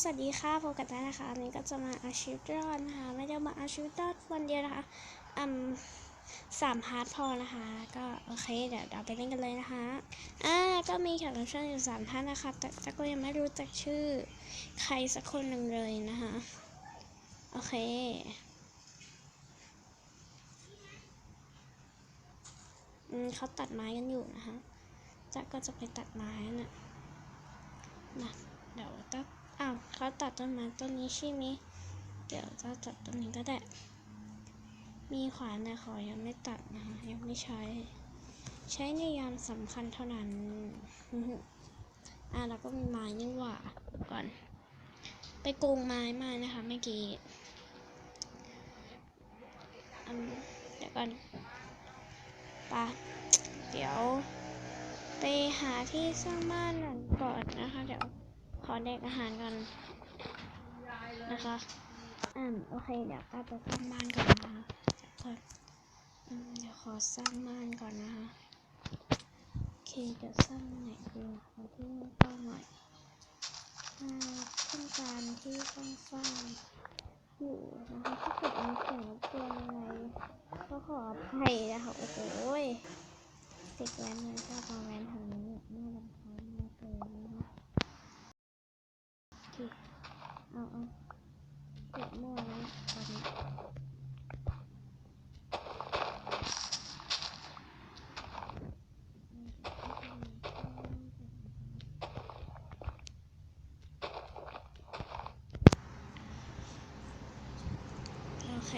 สวัสดีค่ะพบกันได้นะคะอันนี้ก็จะมาอาชีพรอดนะคะ ไม่ได้มาอาชีพรอดวันเดียวนะคะอืมสามพาร์ทพอนะคะ ก็โอเคเดี๋ยวเราไปเล่นกันเลยนะคะอ่าก็มีแขกรับเชิญอยู่สามท่านนะคะ แต่แต่ก็ยังไม่รู้จักชื่อใครสักคนหนึ่งเลยนะคะ โอเคอืมเขาตัดไม้กันอยู่นะคะจ๊ะก็จะไปตัดไม้น่ะนะเดี๋ยวจะ เขาตัดต้นไม้ต้นนี้ใช่ไหมเดี๋ยวจะตัดต้นนี้ก็ได้ มีขวานแต่ขอยังไม่ตัดนะคะยังไม่ใช้ ใช้ในยามสำคัญเท่านั้น อะแล้วก็มีไม้นี่หว่าก่อน ไปโกงไม้มานะคะเมื่อกี้เดี๋ยวก่อนไปะเดี๋ยว ไปหาที่สร้างบ้านก่อนนะคะ เดี๋ยว ขอเด็กอาหารก่อนนะคะอืมโอเค เดี๋ยวป้าไปสร้างบ้านก่อนนะคะเดี๋ยวก่ออืมเดี๋ยวขอสร้างบ้านก่อนนะคะ โอเคเดี๋ยวสร้างไหนดีขอที่กว้าหน่อยอ่าต้องการที่กว้างอยู่นะคะถ้าเกิดมีเสียงรบกวนอะไรก็ขออภัยนะคะโอ้โหยเด็กแว้นมันชอบมาแว้นทางนี้น่ารำคาญมากเลยนะคะโอเคเอาเอาเก็บมั่วแล้วตอนนี้โอ เค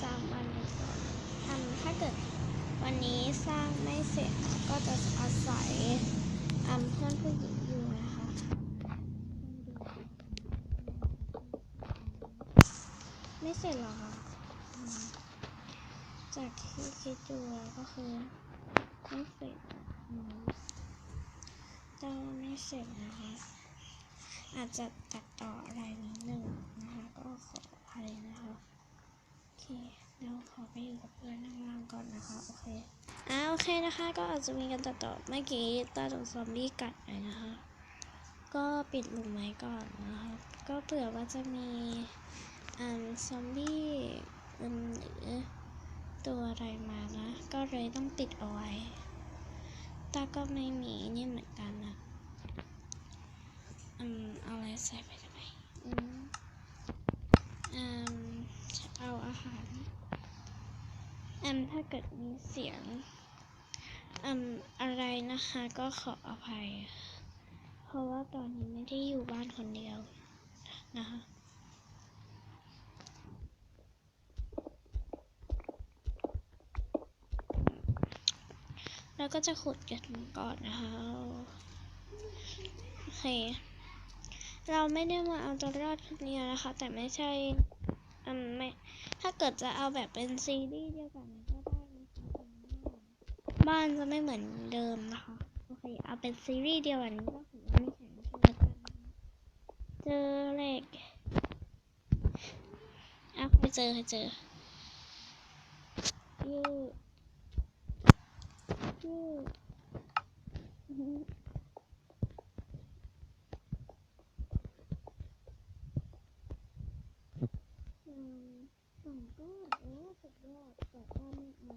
สร้างบ้านกันก่อนทำถ้าเกิดวันนี้สร้างไม่เสร็จก็จะอาศัยอำเพื่อนผู้หญิงอยู่นะคะไม่เสร็จหรอคะจากที่คิดดูแล้วก็คือไม่เสร็จต้องไม่เสร็จนะคะ อาจจะตัดต่ออะไรนิดหนึ่งนะคะก็ขอ โอเคแล้วขอไปอยู่กับเพื่อนข้างล่างก่อนนะคะโอเคอ่าโอเคนะคะ ก็อาจจะมีการตัดต่อเมื่อกี้ตาโดนซอมบี้กัดไปนะคะ ก็ปิดหลุมไว้ก่อนนะคะ ก็เผื่อว่าจะมีอ่าซอมบี้อืมหรือตัวอะไรมานะ ก็เลยต้องปิดเอาไว้ตาก็ไม่มีนี่เหมือนกันนะอืมเอาอะไรใส่ไปทำไมอืมอืมเอาอาหาร อันถ้าเกิดมีเสียงอืมอะไรนะคะก็ขออภัย เพราะว่าตอนนี้ไม่ได้อยู่บ้านคนเดียวนะคะแล้วก็จะขุดกันก่อนนะคะโอเค เราไม่ได้มาเอาตัวรอดคนเดียวนะคะ แต่ไม่ใช่ อืมไม่ ถ้าเกิดจะเอาแบบเป็นซีรีส์เดียวกันก็ได้นะคะบ้านจะไม่เหมือนเดิมนะคะ โอเค เอาเป็นซีรีส์เดียวกันก็ถือว่าไม่แข็งใช่ไหมกันเจอเหล็กอะไปเจอไปเจอยืดยืดอื้อหืออืม สองก้อนโอ้สุดยอดแต่ว่าไม่เอา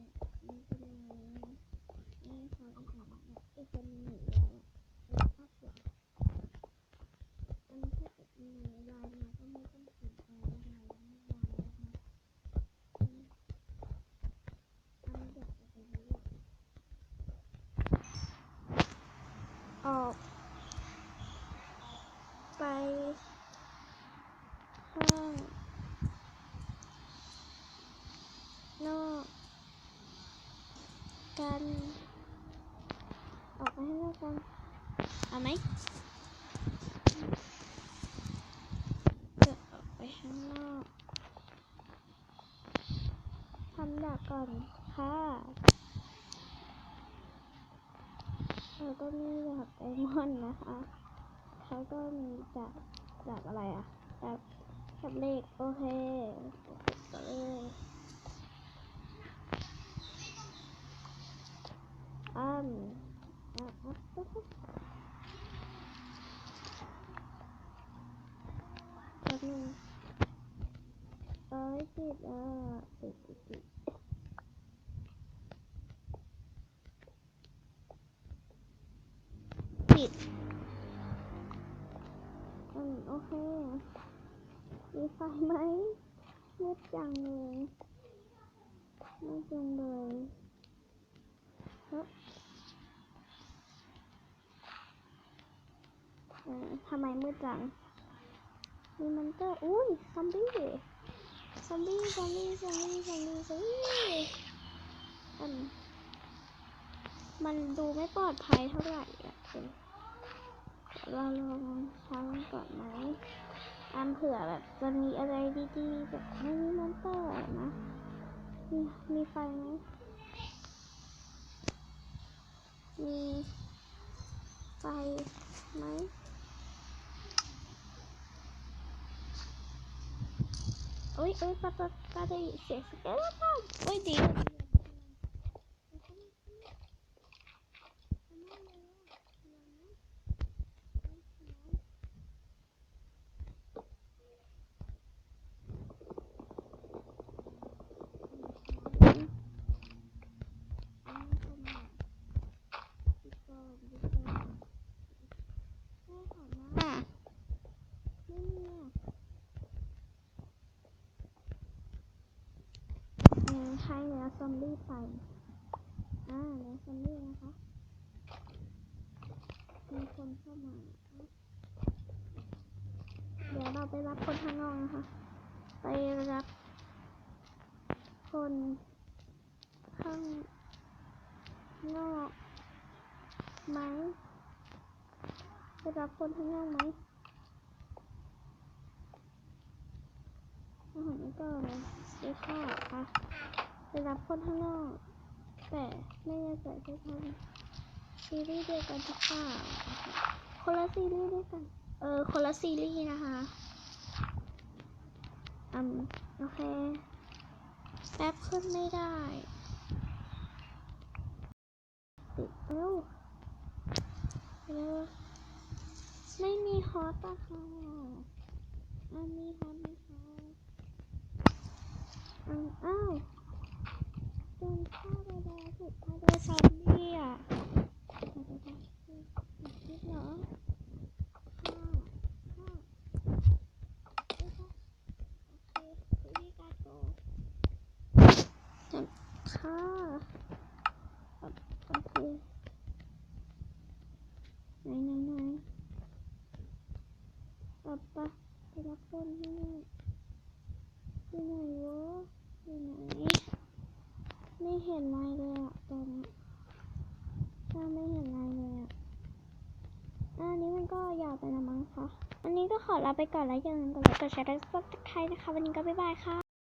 ไม่เป็นไรนะไม่ขออีกสองแบบอีกคนหนึ่งหนีแล้วอะแล้วภาพสวยอันนี้ถ้าเกิดมีลายมาก็ไม่ต้องสนใจอะไรไม่ลายนะคะอืมอันนี้เดี๋ยวจะไปเรื่อย ออก ไปข้างนอกกัน ออกไปข้างนอกกัน เอาไหมเดินออกไปข้างนอกทำดาบก่อนค่ะ เขาก็มีดาบไอมอนนะคะเขาก็มีดาบดาบอะไรอะดาบดาบเลขโอเคก็เลยอืมอะปุ๊บบนึงเอ้ยติดอะติดติด ติดอืมโอเค มีไฟไหมมืดจังเลยมืดจังเลยเฮ้ยเอทำไมมืดจัง มีมันเตอร์อุ้ยซอมบี้ ซอมบี้ ซอมบี้ ซอมบี้ ซอมบี้ซอมบี้อันมันดูไม่ปลอดภัยเท่าไหร่อะคุณ เราลองใช้มันก่อนไหมอันเผื่อแบบจะมีอะไรดีๆแบบไม่มีมอนเตอร์นะมีมีไฟไหมมีไฟไหมโอ้ยอุ้ยปะปะปะได้เสียงสเกลตันอุ้ยดีไม่มีอะ อืมให้เนื้อซอมบี้ไป อ่าเนื้อซอมบี้นะคะ มีคนเข้ามา เราไปรับคนข้างนอกนะคะ ไปรับ คนข้างนอกไหมไปรับคนข้างนอกไหมอาหารก็เลยซื้อข้าวค่ะไปรับคนข้างนอก แต่ไม่แน่ใจใช่ทำซีรีส์เดียวกันหรือเปล่าคนละซีรีส์ด้วยกัน เออ คนละซีรีส์นะคะอืมโอเค แป๊บขึ้นไม่ได้ปิดเอ้าเร็วไม่มีฮอตอะค่ะอันนี้ฮอตไหมคะอืมอ้าว โดนฆ่าไปแล้วถูกฆ่าโดยซอมบี้อะเดี๋ยวเดี๋ยวเดี๋ยวคิดเหรอฆ่าฆ่าเอ้ยค่ะโอเควิธีการโกจะ ฆ่าแบบโอเคไหนไหนไหนปะปะไปรับคนที่นี่ที่ไหนวะที่ไหน ไม่เห็นอะไรเลยอะตอนนี้ถ้าไม่เห็นอะไรเลยอะอะอันนี้มันก็ยาวไปนะมั้งคะ อันนี้ก็ขอลาไปก่อนแล้วอย่าลืมกดไลค์กดแชร์และซับสไครต์นะคะ วันนี้ก็บ๊ายบายค่ะ